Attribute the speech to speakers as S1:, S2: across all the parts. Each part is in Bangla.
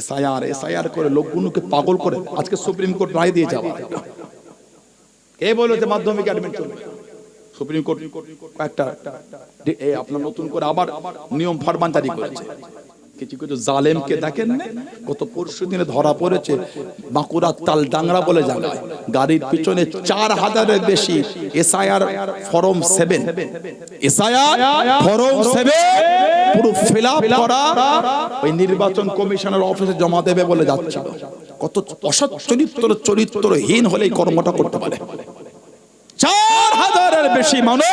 S1: এসআইআর এসআইআর করে লোকগুলোকে পাগল করে আজকে সুপ্রিম কোর্ট রায় দিয়ে যাওয়া। কে বলল যে মাধ্যমিক অ্যাডমিট চলবে? সুপ্রিম কোর্ট একটা আপনার নতুন করে আবার নিয়ম ফরমান জারি করেছে। কিছু কিছু জালেমকে দেখেন গত পরশু দিনে ধরা পড়েছে বাঁকুড়া তাল ডাংরা বলে জায়গায়। গাড়ির পিছনে চার হাজারের বেশি SIR form seven. SIR form seven? পুরো ফিল করা, ওই নির্বাচন কমিশনের অফিসে জমা দেবে বলে যাচ্ছিল কত অসৎ চরিত্র, চরিত্রহীন হলে কর্মটা করতে পারে। চার হাজারের বেশি মানুষ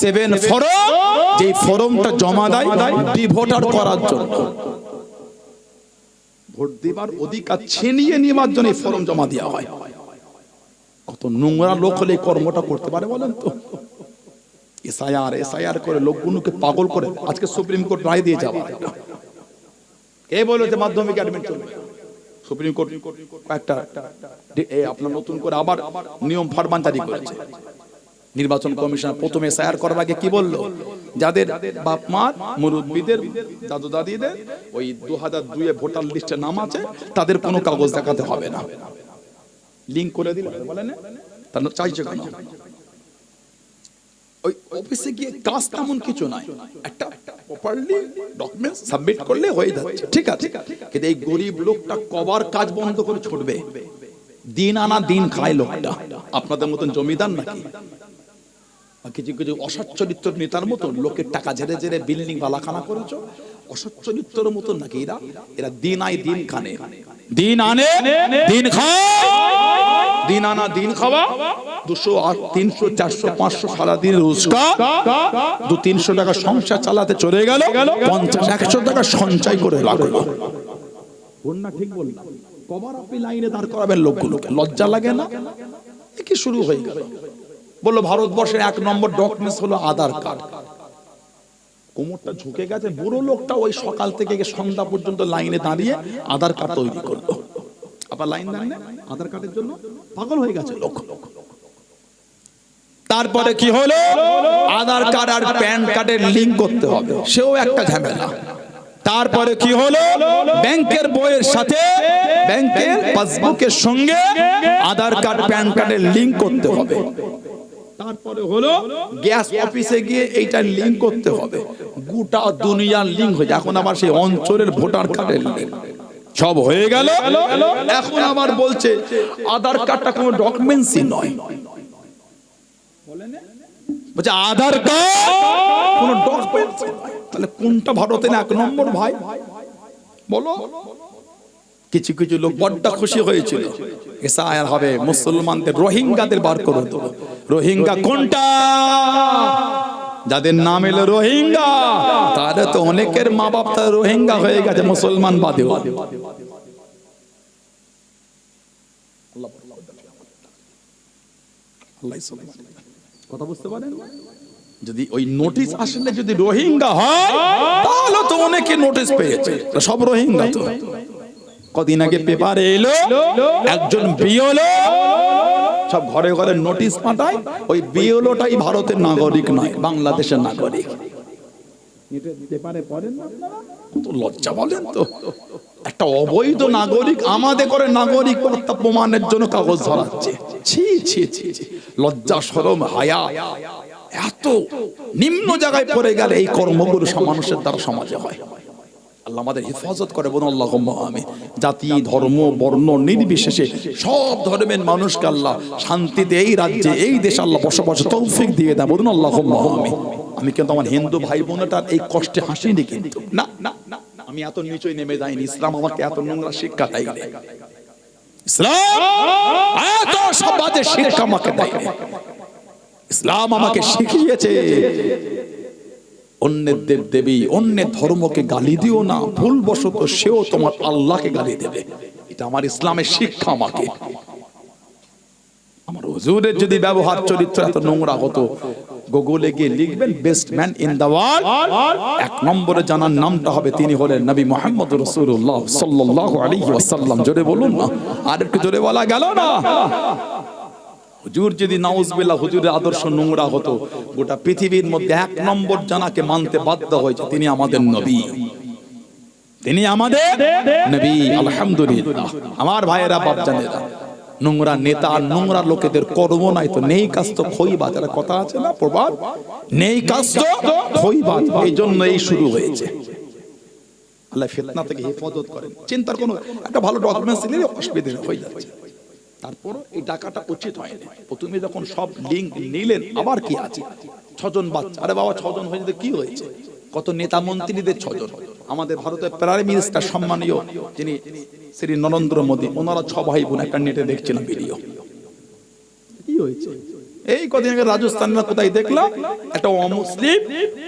S1: সেভেন ফরম যে ফরমটা জমা দেয় ডিভোটার করার জন্য। ভোট দেবার অধিকার ছিনিয়ে নেওয়ার জন্য ফরম জমা দেওয়া হয়। কত নোংরা লোক হলে কর্মটা করতে পারে বলেন তো? এসআইআর এসআইআর করে লোকগুলোকে পাগল করে আজকে সুপ্রিম কোর্ট রায় দিয়ে যাওয়া। কে বলল যে মাধ্যমিক অ্যাডমিট চলবে? সুপ্রিম কোর্ট একটা এই আপনার নতুন করে আবার নিয়ম ফরমান জারি করেছে। নির্বাচন কমিশন প্রথমে এসআইআর করার আগে কি বলল? যাদের বাপ মার মুরব্বীদের দাদু দাদিদের ওই দু হাজার দুয়ে ভোটার লিস্টে নাম আছে, তাদের কোনো কাগজ দেখাতে হবে না। লিঙ্ক করে দিল, বলেন। তার চাইছে কেন? ওই অফিসে গিয়ে কাজ তেমন কিছু একটা প্রপারলি সাবমিট করলে হয়ে যাচ্ছে। ঠিক আছে? কিন্তু এই গরিব লোকটা কবার কাজ বন্ধ করে ছুটবে। দিন আনা দিন খায় লোকটা। আপনাদের মতন জমিদার নাকি? কিছু কিছু অসৎ চরিত্র নেতার মতন লোকের টাকা ঝেড়ে ঝেড়ে বিল্ডিং বালাখানা করেছ? অসৎ চরিত্রের মতন নাকি এরা? এরা দিন আয় দিন খানে। দিন আনে, দিন খায়। দিন আনা দিন খাওয়া। দুশো আট, তিনশো, চারশো, পাঁচশো সারাদিন রোজগার। দু তিনশো টাকা সংসার চালাতে চলে গেল। পঞ্চাশ, একশো টাকা সঞ্চয় করে লাগল বন্যা ঠিক বললাম। কবার আপনি লাইনে দাঁড় করাবেন লোকগুলোকে। লজ্জা লাগে না? কি শুরু হয়ে গেল? বলল, ভারতবর্ষের এক নম্বর ডকুমেন্টস হলো আধার কার্ড। কোমরটা ঝুঁকে গেছে। বুড়ো লোকটা ওই সকাল থেকে সন্ধ্যা পর্যন্ত লাইনে দাঁড়িয়ে আধার কার্ড তৈরি করল। আবার লাইন দেন আধার কার্ডের জন্য? পাগল হয়ে গেছে। লোক তারপরে কি হলো? আধার কার্ড আর প্যান কার্ডের লিঙ্ক করতে হবে। সেও একটা ঝামেলা। তারপরে কি হলো? ব্যাংকের বইয়ের সাথে ব্যাংকের পাসবুকের সঙ্গে আধার কার্ড, প্যান কার্ডের লিঙ্ক করতে হবে। তারপরে হলো, গ্যাস অফিসে গিয়ে এইটা লিঙ্ক করতে হবে। গোটা দুনিয়ার লিঙ্ক হয়ে। এখন আবার সেই অঞ্চলের ভোটার কার্ডের লিঙ্ক সব হয়ে গেল। এখন আবার বলছে, আধার কার্ডটা কোনো ডকুমেন্টসই নয়। বলছে, আধার কার্ড? কোনো ডকুমেন্টস তাহলে কোনটা ভারতের এক নম্বর ভাই? বলো। কিছু কিছু লোক বড্ড খুশি হয়েছিল। এসআইআর হবে, মুসলমানদের রোহিঙ্গাদের বার করে রোহিঙ্গা কোনটা? যাদের নাম এলো রোহিঙ্গা, তারা তো অনেকের মা বাপ রোহিঙ্গা হয়ে গেছে, মুসলমান পারেন? যদি ওই নোটিশ আসলে যদি রোহিঙ্গা হয়, তাহলে তো অনেকে নোটিশ পেয়েছে। সব রোহিঙ্গা তো। কদিন আগে পেপারে এলো, একজন বিওলো সব ঘরে ঘরে নোটিশ পাঠায় ওই বিওলোটাই ভারতের নাগরিক নয় বাংলাদেশের নাগরিক। লজ্জা বলেন তো। একটা অবৈধ নাগরিক আমাদের করে নাগরিক প্রমাণের জন্য কাগজ ধরাচ্ছে। ছি ছি ছি ছি। লজ্জা সরম হায়া। এত নিম্ন জায়গায় পড়ে গেলে এই কর্মগুলো মানুষের দ্বারা সমাজে হয়। আল্লাহ আমাদের হেফাজত করে বলুন আল্লাহ আমি জাতি, ধর্ম, বর্ণ, নির্বিশেষে সব ধর্মের মানুষকে আল্লাহ শান্তিতে এই রাজ্যে, এই দেশে আল্লাহ বসবাস তৌফিক দিয়ে দেয় বলুন আল্লাহ আমি আমি কিন্তু আমার হিন্দু ভাই বোনটার এই কষ্টে হাসিনি কিন্তু। না না না আমি এত নিচই নেমে যাইনি। ইসলাম আমাকে এত নোংরা শিক্ষা দেয়নি। ইসলাম এত সমাজে শিক্ষা আমাকে দেয়নি। ইসলাম আমাকে শিখিয়েছে। অন্যের দেব দেবী অন্যের ধর্মকে গালি দিও না, ভুলবশত সেও তোমার আল্লাহকে গালি দেবে। এটা আমার ইসলামের শিক্ষা আমাকে। আমার হুজুরের যদি ব্যবহার চরিত্র এত নোংরা হতো, গুগলে গিয়ে লিখবেন, best man in the world এক নম্বরে জানার নামটা হবে, তিনি হলেন নবী মোহাম্মদ রাসূলুল্লাহ সাল্লাল্লাহু আলাইহি ওয়াসাল্লাম। জোরে বলুন না, আর একটু জোরে বলা গেল না? হুজুর যদি নাউজবিল্লাহ হুজুরের আদর্শ নোংরা হতো, গোটা পৃথিবীর মধ্যে এক নম্বর জানাকে মানতে বাধ্য হয়েছে, তিনি আমাদের নবী। তিনি আমাদের নবী, আলহামদুলিল্লাহ। আমার ভাইয়েরা, বাপজানেরা, নোংরা নেতা আর নোংরা লোকেদের কর্ম নাই তো নেই কাজ তো খইবা যারা কথা আছে না, প্রবাদ? নেই কাজ তো খইবা এই জন্য এই শুরু হয়েছে। আল্লাহ ফিতনা থেকে হেফাজত করেন। চিন্তার কোনো একটা ভালো ডকুমেন্টস দিলে অসুবিধা হয়ে যাচ্ছে। তারপর এই টাকাটা উচিত হয়নি। প্রথমে যখন সব লিঙ্ক নিলেন, আবার কি আছে? ছজন বাচ্চা। আরে বাবা, ছজন হয়ে যেতে কি হয়েছে? কত নেতা মন্ত্রীদের ছজন। আমাদের ভারতের প্রাইম মিনিস্টার সম্মানীয় যিনি শ্রী নরেন্দ্র মোদী, ওনারা ছ ভাই বোন একটা নেটে দেখছিলাম ভিডিও কি হয়েছে? এই কদিন আগে রাজস্থান না কোথায় দেখলাম? একটা অমুসলিম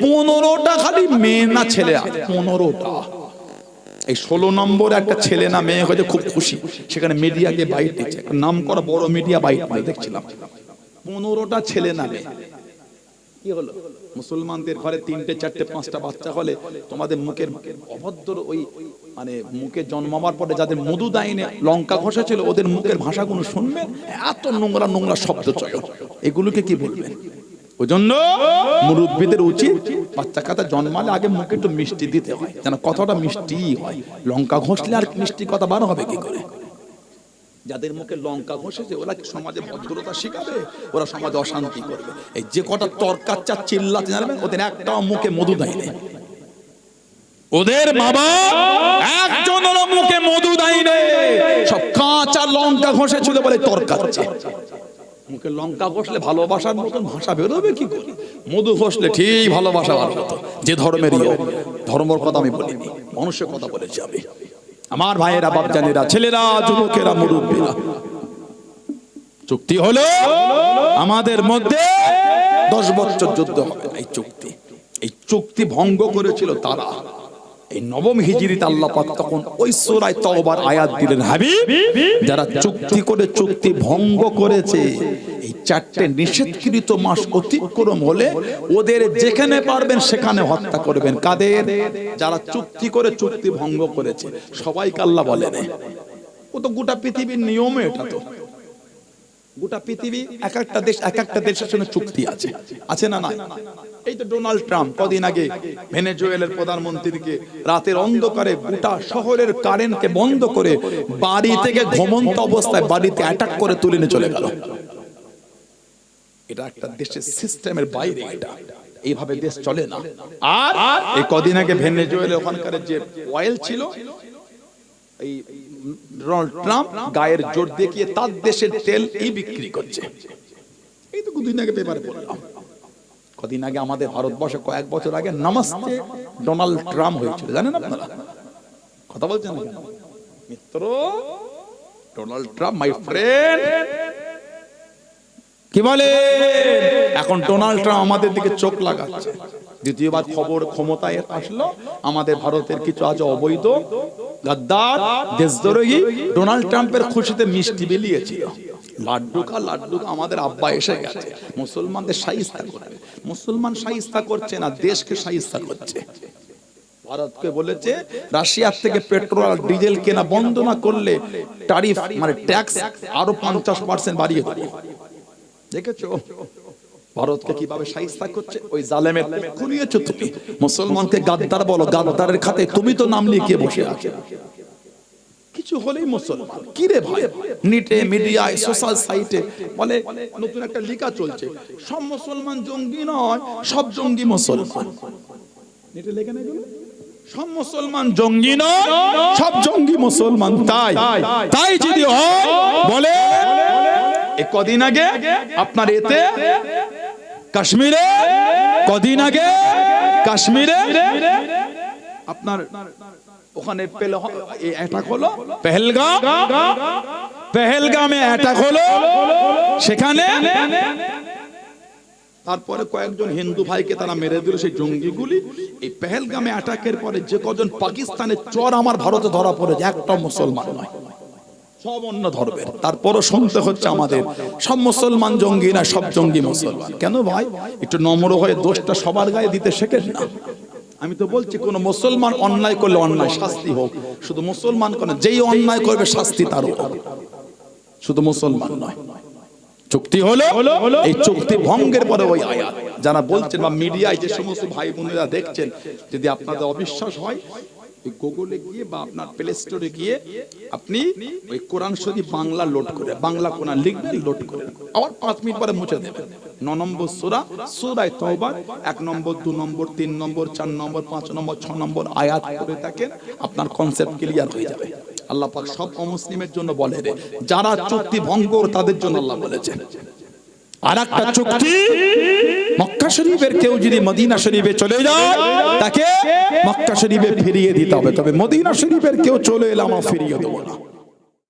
S1: পনেরোটা খালি মেয়ে না ছেলে পনেরোটা। এই ষোলো নম্বর একটা ছেলে না, মেয়ে হয়েছে খুব খুশি। সেখানে মিডিয়াকে বাইট দিচ্ছে। নাম করা বড় মিডিয়া বাইট দিয়ে দেখছিলাম। পনেরোটা ছেলে না, মেয়ে। কি হলো? মুসলমানদের ঘরে তিনটে, চারটে, পাঁচটা বাচ্চা হলে তোমাদের মুখের অভদ্র ওই মানে মুখে জন্মাবার পরে যাদের মধু দাইনে লঙ্কা ঘষা ছিল, ওদের মুখের ভাষাগুলো শুনবেন এত নোংরা নোংরা শব্দ চয়ন এগুলোকে কি বলবেন? ওই জন্য মুরব্বীদের উচিত বাচ্চা কাতা জন্মালে আগে মুখে একটু মিষ্টি দিতে হয়। যেন কথাটা মিষ্টি হয়। লঙ্কা ঘষলে আর মিষ্টি কথা বার হবে কি করে? যাদের মুখে লঙ্কা ঘষেছে, ওরা সমাজে ভদ্রতা শিখাবে? ওরা সমাজে অশান্তি করবে। এই যে কটা তরকাচ্চা চিল্লাতে জানবেন, ওদের একটাও মুখে মধু দেয়নি ওদের বাবা একজনের মুখে মধু দেয়নি সব কাঁচা লঙ্কা ঘষেছিল বলে তরকাচ্ছে মুখে লঙ্কা ঘষলে ভালোবাসার মতন ভাষা বেরোবে কি করে? মধু ঘষলে ঠিক ভালোবাসা হতো যে ধর্মেরই হোক ধর্মর কথা আমি বলিনি মানুষের কথা বলেছি আমি আমার ভাইয়েরা, বাপজানেরা, ছেলেরা, যুবকেরা, মুরব্বীরা, চুক্তি হলো আমাদের মধ্যে দশ বছর যুদ্ধ হবে এই চুক্তি। এই চুক্তি ভঙ্গ করেছিল তারা। এই নবম হিজরিতে আল্লাহ পাক তখন ওই সূরায় তওবার আয়াত দিলেন, হাবিব, যারা চুক্তি করে চুক্তি ভঙ্গ করেছে, এই চারটে নিষেধকৃত মাস অতিক্রম হলে ওদের যেখানে পারবেন সেখানে হত্যা করবেন। কাদের? যারা চুক্তি করে চুক্তি ভঙ্গ করেছে, সবাইকে আল্লাহ বলেন ও তো গোটা পৃথিবীর নিয়মে এটা তো। গোটা পৃথিবী এক একটা দেশ, এক একটা দেশের সঙ্গে চুক্তি আছে। আছে না না এই তো ডোনাল্ড ট্রাম্প কদিন আগে ভেনেজুয়েলের প্রধানমন্ত্রীকে রাতের অন্ধকারে গোটা শহরের কারেন্টকে বন্ধ করে বাড়ি থেকে ঘুমন্ত অবস্থায় বাড়িতে অ্যাটাক করে তুলে নিয়ে চলে গেল। এটা একটা দেশের সিস্টেমের বাইরে এটা। এইভাবে দেশ চলে না। আর এই কদিন আগে ভেনেজুয়েলে ওখানকার যে অয়েল ছিল, এই ডোনাল্ড ট্রাম্প গায়ের জোর দেখিয়ে তার দেশের তেল এই বিক্রি করছে। এই তো দুদিন আগে পেপারে পড়লাম কদিন আগে আমাদের ভারতবর্ষে কয়েক বছর আগে নমস্তে ডোনাল্ড ট্রাম্প হয়েছিল, জানেন আপনারা? কথা বলছেন মিত্র, ডোনাল্ড ট্রাম্প মাই ফ্রেন্ড কি বলে? এখন ডোনাল্ড ট্রাম্প আমাদের দিকে চোখ লাগাচ্ছে। দ্বিতীয়বার খবর ক্ষমতায় আসলো। আমাদের ভারতের কিছু আছে অবৈধ গাদ্দার, দেশদ্রোহী ডোনাল্ড ট্রাম্পের খুশিতে মিষ্টি বিলিয়েছিল। লাড্ডু খা লাড্ডু আমাদের আব্বা এসে গেছে। মুসলমানদের সাইস্তা করবে। মুসলমান সাইস্তা করছে না, দেশকে সাইস্তা করছে। ভারতকে বলেছে, রাশিয়ার থেকে পেট্রোল ডিজেল কেনা বন্ধ না করলে মানে ট্যাক্স আরও পঞ্চাশ পার্সেন্ট বাড়িয়ে ভারতকে কীভাবে সাইস্তা করছে? ওই জালেমের তুমি। মুসলমানকে গাদ্দার বলো, গাদ্দারের খাতে তুমি তো নাম নিয়ে লিখিয়ে বসে আছো? কিছু হলেই মুসলমান কি রে ভাই? নিটে, মিডিয়ায় সোশ্যাল সাইটে বলে নতুন একটা লেখা চলছে। সব মুসলমান জঙ্গি নয়, সব জঙ্গি মুসলমান। নেটে লেখা নেই? সব মুসলমান জঙ্গি নয়, সব জঙ্গি মুসলমান। তাই তাই যদি হয়, বলে কদিন আগে আপনার এতে কাশ্মীরে, কদিন আগে কাশ্মীরে আপনার ওখানে পেল অ্যাটাক হলো। পেহেলগাম? পেহেলগামে অ্যাটাক হলো। সেখানে? তারপরে কয়েকজন হিন্দু ভাইকে তারা মেরে দিল সেই জঙ্গিগুলি। এই পেহেলগামে অ্যাটাকের পরে যে কজন পাকিস্তানের চর আমার ভারতে ধরা পড়েছে একটা মুসলমান নয়। সব অন্য ধর্মের। তারপরও শুনতে হচ্ছে আমাদের সব মুসলমান জঙ্গি না সব জঙ্গি মুসলমান। কেন ভাই? একটু নম্র হয়ে দোষটা সবার গায়ে দিতে শেখেন না। আমি তো বলছি, কোন মুসলমান অন্যায় করলে অন্যায় শাস্তি হোক। শুধু মুসলমান কেন, যেই অন্যায় করবে শাস্তি তার শুধু মুসলমান নয়। চুক্তি হলো, এই চুক্তি ভঙ্গের পরে ওই আয়াত। যারা বলছেন বা মিডিয়ায় যে সমস্ত ভাই বোনেরা দেখছেন, যদি আপনাদের অবিশ্বাস হয় গুগলে গিয়ে বা আপনার প্লে স্টোরে গিয়ে আপনি ওই কোরআন শরীফ বাংলা লোড করে, বাংলা কোরআন লিখবেন লোড করে। আবার পাঁচ মিনিট পরে মুছে দেবেন। ন নম্বর এক নম্বর, দু নম্বর, তিন নম্বর, চার নম্বর, পাঁচ নম্বর, ছ নম্বর আয়াত করে থাকেন, আপনার কনসেপ্ট ক্লিয়ার হয়ে যাবে। আল্লাহ পাক সব অমুসলিমের জন্য বলে রে, যারা চুক্তি ভঙ্গ তাদের জন্য আল্লাহ বলেছেন আর একটা চুক্তি। মক্কা শরীফের কেউ যদি মদিনা শরীফে চলে যায়, তাকে মক্কা শরীফে ফিরিয়ে দিতে হবে। তবে মদিনা শরীফের কেউ চলে এলে আমরা ফিরিয়ে দেবো না।